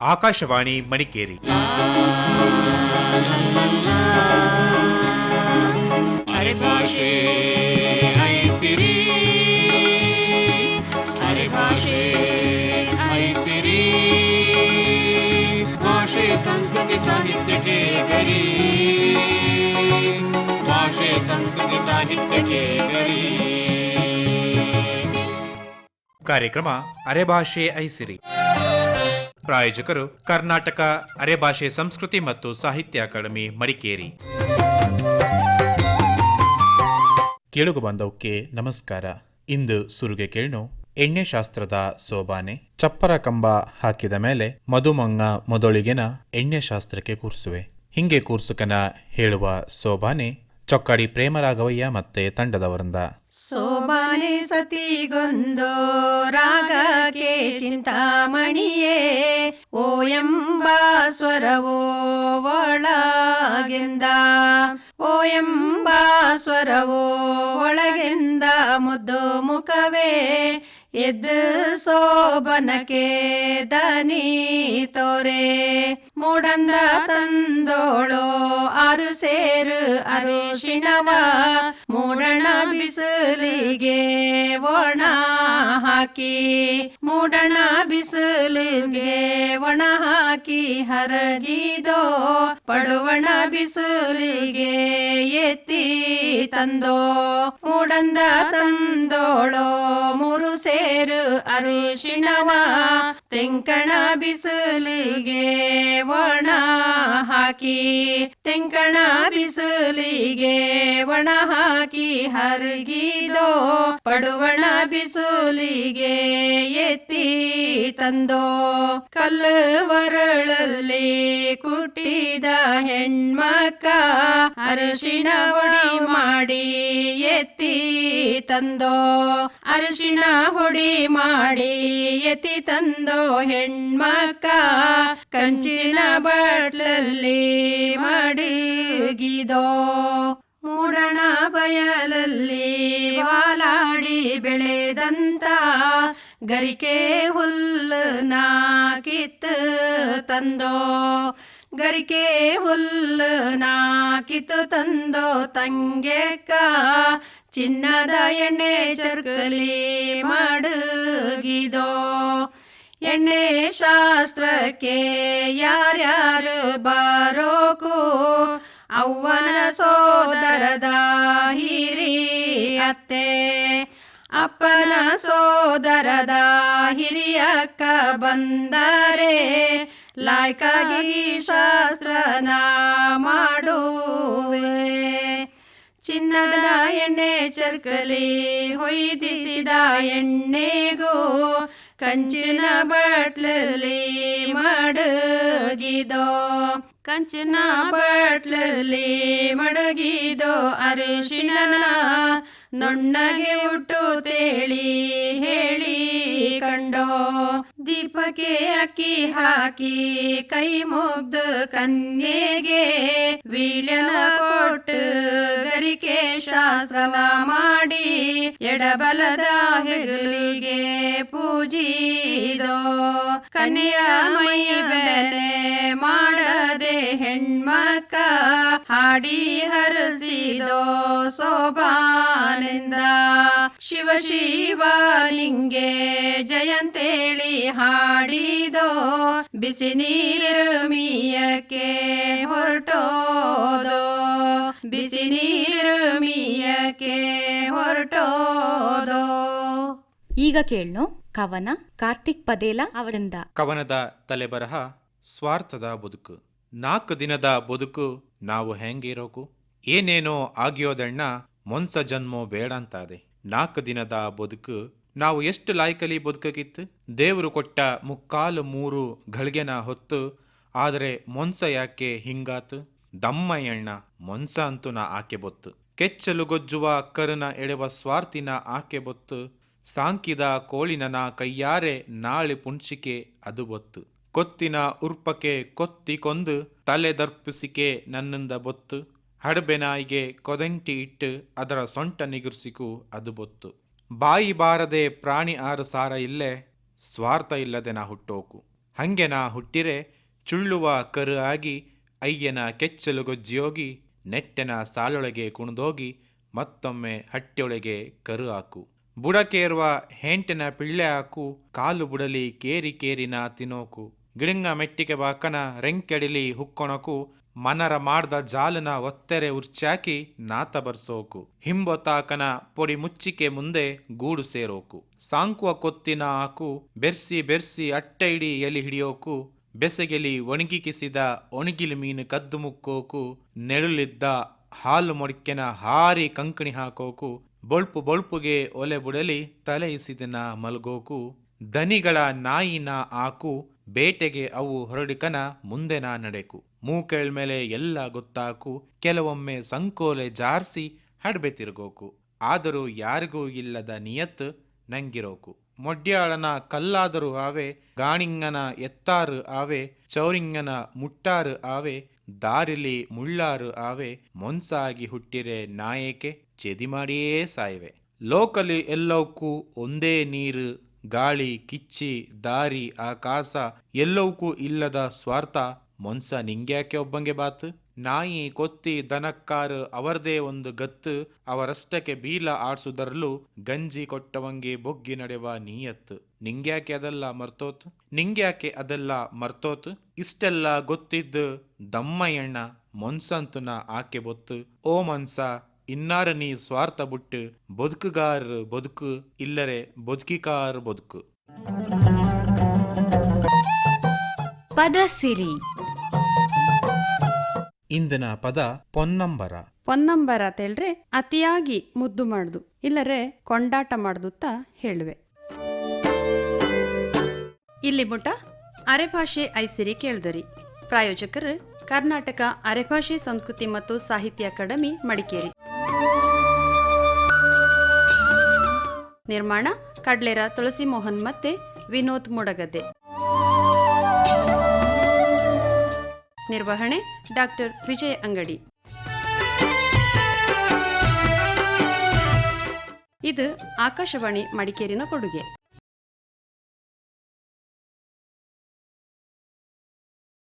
ಆಕಾಶವಾಣಿ ಮಡಿಕೇರಿ ಅರೆ ಭಾಷೆ ಐಸಿರಿ ಅರೆ ಭಾಷೆ ಐಸಿರಿ ಭಾಷೆ ಸಂಸ್ಕೃತಿ ಸಾಹಿತ್ಯಕ್ಕೆ ಗರಿ ಭಾಷೆ ಸಂಸ್ಕೃತಿ ಸಾಹಿತ್ಯಕ್ಕೆ ಗರಿ ಕಾರ್ಯಕ್ರಮ ಅರೆಭಾಷೆ ಐಸಿರಿ ಪ್ರಾಯೋಜಕರು ಕರ್ನಾಟಕ ಅರೆಭಾಷೆ ಸಂಸ್ಕೃತಿ ಮತ್ತು ಸಾಹಿತ್ಯ ಅಕಾಡೆಮಿ, ಮಡಿಕೇರಿ. ಕೇಳುಗ ಬಂದವಕ್ಕೆ ನಮಸ್ಕಾರ. ಇಂದು ಸುರುಗೆ ಕೇಳ್ನು ಎಣ್ಣೆ ಶಾಸ್ತ್ರದ ಸೋಬಾನೆ. ಚಪ್ಪರ ಕಂಬ ಹಾಕಿದ ಮೇಲೆ ಮಧುಮಂಗ ಮೊದಲಿಗೆನ ಎಣ್ಣೆ ಶಾಸ್ತ್ರಕ್ಕೆ ಕೂರ್ಸುವೆ. ಹಿಂಗೆ ಕೂರ್ಸುಕನ ಹೇಳುವ ಸೋಬಾನೆ ಚೊಕ್ಕಾಡಿ ಪ್ರೇಮರಾಘವಯ್ಯ ಮತ್ತೆ ತಂಡದವರಿಂದ. ಸೋಬಾನೆ ಸತಿಗೊಂದೋ ರಾಗಕ್ಕೆ ಚಿಂತಾಮಣಿಯೇ, ಓ ಎಂಬ ಸ್ವರವೋ ಒಳಗಿಂದ, ಓ ಎಂಬ ಸ್ವರವೋ ಒಳಗಿಂದ ಮುದ್ದು ಮುಖವೇ, ಎದ್ದು ಸೋಬನಕೆ ದನಿ ತೋರೆ. ಮೂಡಂದ ತಂದೋಳೋ ಆರು ಸೇರು ಅರುಶಿಣವ, ಮೂಡಣ ಬಿಸಿಲಿಗೆ ಒಣ ಹಾಕಿ, ಮೂಡಣ ಬಿಸಿಲಿಗೆ ಒಣ ಹಾಕಿ ಹರಗಿದೋ, ಪಡುವಣ ಬಿಸಿಲಿಗೆ ಎತ್ತಿ ತಂದೋ. ಮೂಡಂದ ತಂದೋಳೋ ಮೂರು ಸೇರು ಅರಿಶಿಣವ, ತೆಂಕಣ ಬಿಸಿಲಿಗೆ ಹಾಕಿ, ತೆಂಕಣ ಬಿಸಿಲಿಗೆ ಒಣ ಹಾಕಿ ಹರಗಿದೋ, ಪಡುವಣ ಬಿಸಿಲಿಗೆ ಎತ್ತಿ ತಂದೋ. ಕಲ್ಲು ವರಳಲ್ಲಿ ಕುಟ್ಟಿದ ಹೆಣ್ಮಕ್ಕ ಅರಶಿಣ ಹೊಡಿ ಮಾಡಿ ಎತ್ತಿ ತಂದೋ. ಅರಶಿಣ ಹೊಡಿ ಮಾಡಿ ಎತ್ತಿ ತಂದೋ ಹೆಣ್ಮಕ್ಕ, ಕಂಚಿನ ಬಟ್ಲಲ್ಲಿ ಮಡಗಿದೋ? ಮೂಡಣ ಬಯಲಲ್ಲಿ ವಾಲಾಡಿ ಬೆಳೆದಂತ ಗರಿಕೆ ಹುಲ್ಲನ ಕಿತ್ತು ತಂದೋ? ಗರಿಕೆ ಹುಲ್ಲನ ಕಿತ್ತು ತಂದೋ ತಂಗೆಕ್ಕ ಚಿನ್ನದ ಎಣ್ಣೆ ಚರ್ಕಲಿ ಮಡಗಿದೋ? ಎಣ್ಣೆ ಶಾಸ್ತ್ರಕ್ಕೆ ಯಾರ್ಯಾರು ಬಾರೋಕು? ಅವ್ವನ ಸೋದರದ ಹಿರಿ ಅತ್ತೆ. ಅಪ್ಪನ ಸೋದರದ ಹಿರಿಯಕ್ಕ ಬಂದರೆ ಲಾಯ್ಕಾಗಿ ಶಾಸ್ತ್ರನ ಮಾಡುವೆ. ಚಿನ್ನದ ಎಣ್ಣೆ ಚರ್ಕಲಿ ಹೊಯ್ದಿಸಿದ ಎಣ್ಣೆಗೂ ಕಂಚಿನ ಬಾಟ್ಲಲ್ಲಿ ಮಡಗಿದೋ. ಕಂಚಿನ ಬಾಟ್ಲಲ್ಲಿ ಮಡಗಿದೋ ಅರಿಶಿಣನ ನೊಣ್ಣಗೆ ಉಟ್ಟು ತೇಳಿ ಹೇಳಿ. ಕಂಡೋ ದೀಪಕ್ಕೆ ಅಕ್ಕಿ ಹಾಕಿ ಕೈ ಮುಗ್ದು ಕನ್ಯೆಗೆ ವೀಳ್ಯನ ಕೊಟ್ಟು ಗರಿಕೆ ಶಾಸ್ತ್ರವ ಮಾಡಿ ಎಡಬಲದ ಹೆಗಲಿಗೆ ಪೂಜಿದೋ? ಕನ್ಯ ಮೈ ಬೆಲೆ ಮಾಡದೆ ಹೆಣ್ಮಕ್ಕ ಹಾಡಿ ಹರಸಿದೋ? ಶೋಭಾನಿಂದ ಶಿವ ಶಿವ ಲಿಂಗೆ ಜಯಂತೇಳಿ ಹಾಡಿದೋ ಬಿಸಿ ನೀರು ಮೀಯಕ್ಕೆ ಹೊರಟೋದೋ ಬಿಸಿ ನೀರು ಮೀಯಕ್ಕೆ ಹೊರಟೋದೋ. ಈಗ ಕೇಳ್ನು ಕವನ ಕಾರ್ತಿಕ್ ಪದೇಲ ಅವರಿಂದ. ಕವನದ ತಲೆಬರಹ ಸ್ವಾರ್ಥದ ಬದುಕು. ನಾಲ್ಕು ದಿನದ ಬದುಕು ನಾವು ಹೆಂಗಿರೋಕು? ಏನೇನೋ ಆಗಿಯೋದಣ್ಣ ಮೊನ್ಸ ಜನ್ಮೋ ಬೇಡ ಅಂತಾದೆ ನಾಲ್ಕು ದಿನದ ಬದುಕು ನಾವು ಎಷ್ಟು ಲಾಯ್ಕಲಿ ಬದುಕಕ್ಕಿತ್ತು ದೇವರು ಕೊಟ್ಟ ಮುಕ್ಕಾಲು ಮೂರು ಘಳಿಗೆನ ಹೊತ್ತು, ಆದರೆ ಮೊನ್ಸ ಯಾಕೆ ಹಿಂಗಾತು? ದಮ್ಮಯ್ಯಣ್ಣ ಮೊನ್ಸ ಅಂತೂ ನಾ ಆಕೆ ಬೊತ್ತು. ಕೆಚ್ಚಲು ಗೊಜ್ಜುವ ಕರುನ ಎಳೆವ ಸ್ವಾರ್ಥಿನ ಆಕೆ ಬೊತ್ತು. ಸಾಂಕಿದ ಕೋಳಿನ ನಾ ಕೈಯಾರೆ ನಾಳೆ ಪುಣ್ಸಿಕೆ ಅದು ಬೊತ್ತು. ಕೊತ್ತಿನ ಉರ್ಪಕೆ ಕೊತ್ತಿ ಕೊಂದು, ತಲೆ ದರ್ಪಿಸಿಕೆ ನನ್ನಿಂದ ಬೊತ್ತು. ಹಡಬೆನಾಯಿಗೆ ಕೊದಂಟಿ ಇಟ್ಟು, ಅದರ ಸೊಂಟ ನಿಗುರ್ಸಿಕು ಅದು ಬೊತ್ತು. ಬಾಯಿ ಬಾರದೆ ಪ್ರಾಣಿ ಆರು ಸಾರ ಇಲ್ಲೇ ಸ್ವಾರ್ಥ ಇಲ್ಲದೆ ನಾ ಹುಟ್ಟೋಕು. ಹಂಗೆ ನಾ ಹುಟ್ಟಿರೆ ಚುಳ್ಳುವ ಕರು ಆಗಿ ಅಯ್ಯನ ಕೆಚ್ಚಲು ಗೊಜ್ಜಿಯೋಗಿ ನೆಟ್ಟೆನ ಸಾಲೊಳಗೆ ಕುಣಿದೋಗಿ ಮತ್ತೊಮ್ಮೆ ಹಟ್ಟಿಯೊಳಗೆ ಕರು ಹಾಕು. ಬುಡಕೇರುವ ಹೆಂಟೆನ ಪಿಳ್ಳೆ ಹಾಕು, ಕಾಲು ಬುಡಲಿ ಕೇರಿ ಕೇರಿನ ತಿನ್ನೋಕು. ಗಿಳಿಂಗ ಮೆಟ್ಟಿಗೆ ಬಾಕನ ರೆಂಕೆಡಿಲಿ ಹುಕ್ಕೊಣಕು ಮನರ ಮಾಡ್ದ ಜಾಲನ ಒತ್ತೆರೆ ಉರ್ಚಾಕಿ ನಾತ ಬರ್ಸೋಕು. ಹಿಂಬೊತಾಕನ ಪೊಡಿ ಮುಚ್ಚಿಕೆ ಮುಂದೆ ಗೂಡು ಸೇರೋಕು. ಸಾಂಕುವ ಕೊತ್ತಿನ ಆಕು ಬೆರ್ಸಿ ಬೆರ್ಸಿ ಅಟ್ಟ ಇಡಿ ಎಲಿ ಹಿಡಿಯೋಕು. ಬೆಸಗೆಲಿ ಒಣಗಿಕಿಸಿದ ಒಣಗಿಲು ಮೀನು ಕದ್ದು ಮುಕ್ಕೋಕು. ನೆಳುಲಿದ್ದ ಹಾಲು ಮೊಡಕೆನ ಹಾರಿ ಕಂಕಣಿ ಹಾಕೋಕು. ಬೊಳ್ಪು ಬೊಳ್ಪುಗೆ ಒಲೆ ಬುಡಲಿ ತಲೆ ಇಸಿದಿನ ಮಲ್ಗೋಕು. ದನಿಗಳ ನಾಯಿನ ಆಕು ಬೇಟೆಗೆ ಅವು ಹೊರಡಿಕನ ಮುಂದೆ ನಾ ನಡೆಕು. ಮೂಕೆಳ್ಮೇಲೆ ಎಲ್ಲ ಗೊತ್ತಾಕು, ಕೆಲವೊಮ್ಮೆ ಸಂಕೋಲೆ ಜಾರ್ಸಿ ಹಡ್ಬೆ ತಿರುಗೋಕು. ಆದರೂ ಯಾರಿಗೂ ಇಲ್ಲದ ನಿಯತ್ ನಂಗಿರೋಕು. ಮೊಡ್ಯಾಳನ ಕಲ್ಲಾದರೂ ಆವೆ, ಗಾಣಿಂಗನ ಎತ್ತಾರು ಆವೆ, ಚೌರಿಂಗನ ಮುಟ್ಟಾರು ಆವೆ, ದಾರಿಲಿ ಮುಳ್ಳಾರು ಆವೆ, ಮೊನ್ಸಾಗಿ ಹುಟ್ಟಿರೆ ನಾಯಕೆ ಚೆದಿ ಮಾಡಿಯೇ ಸಾಯ್ವೆ. ಲೋಕಲಿ ಎಲ್ಲವಕ್ಕೂ ಒಂದೇ ನೀರು, ಗಾಳಿ, ಕಿಚ್ಚಿ, ದಾರಿ, ಆಕಾಶ ಎಲ್ಲವಕ್ಕೂ ಇಲ್ಲದ ಸ್ವಾರ್ಥ ಮೊನ್ಸ ನಿಂಗ್ಯಾಕೆ ಒಬ್ಬಂಗೆ ಬಾತು? ನಾಯಿ ಕೊತ್ತಿ ದನಕ್ಕಾರು ಅವರದೇ ಒಂದು ಗತ್ತು, ಅವರಷ್ಟಕ್ಕೆ ಬೀಲ ಆಡ್ಸುದರ್ಲು ಗಂಜಿ ಕೊಟ್ಟವಂಗೆ ಬೊಗ್ಗಿ ನಡೆವ ನೀಯತ್ತು. ನಿಂಗ್ಯಾಕೆ ಅದೆಲ್ಲ ಮರ್ತೋತ್? ನಿಂಗ್ಯಾಕೆ ಅದೆಲ್ಲ ಮರ್ತೋತ್? ಇಷ್ಟೆಲ್ಲ ಗೊತ್ತಿದ್ದು ದಮ್ಮಯ್ಯಣ್ಣ ಮೊನ್ಸಂತುನ ಆಕೆ ಬೊತ್ತು. ಓ ಮನ್ಸ, ಇನ್ನಾರ ನೀ ಸ್ವಾರ್ಥ ಬಿಟ್ಟು, ಬದುಕುಗಾರ ಬದುಕು ಇಲ್ಲರೆ ಬದುಕಿಕಾರ ಬದುಕು. ಪದಸಿರಿ ಇಂದಿನ ಪದ ಪೊನ್ನಂಬರ. ಪೊನ್ನಂಬರ ತೇಳ್ರೆ ಅತಿಯಾಗಿ ಮುದ್ದು ಮಾಡುದು, ಇಲ್ಲರೆ ಕೊಂಡಾಟ ಮಾಡುದುತ್ತ ಹೇಳುವೆ. ಇಲ್ಲಿ ಮುಟ ಅರೆಭಾಷೆ ಐಸಿರಿ ಕೇಳ್ದರಿ. ಪ್ರಾಯೋಜಕರು ಕರ್ನಾಟಕ ಅರೆಭಾಷೆ ಸಂಸ್ಕೃತಿ ಮತ್ತು ಸಾಹಿತ್ಯ ಅಕಾಡೆಮಿ ಮಡಿಕೇರಿ. ನಿರ್ಮಾಣ ಕಡ್ಲೇರ ತುಳಸಿ ಮೋಹನ್ ಮತ್ತೆ ವಿನೋದ್ ಮುಡಗದ್ದೆ. ನಿರ್ವಹಣೆ ಡಾಕ್ಟರ್ ವಿಜಯ ಅಂಗಡಿ. ಇದು ಆಕಾಶವಾಣಿ ಮಡಿಕೇರಿನ ಕೊಡುಗೆ.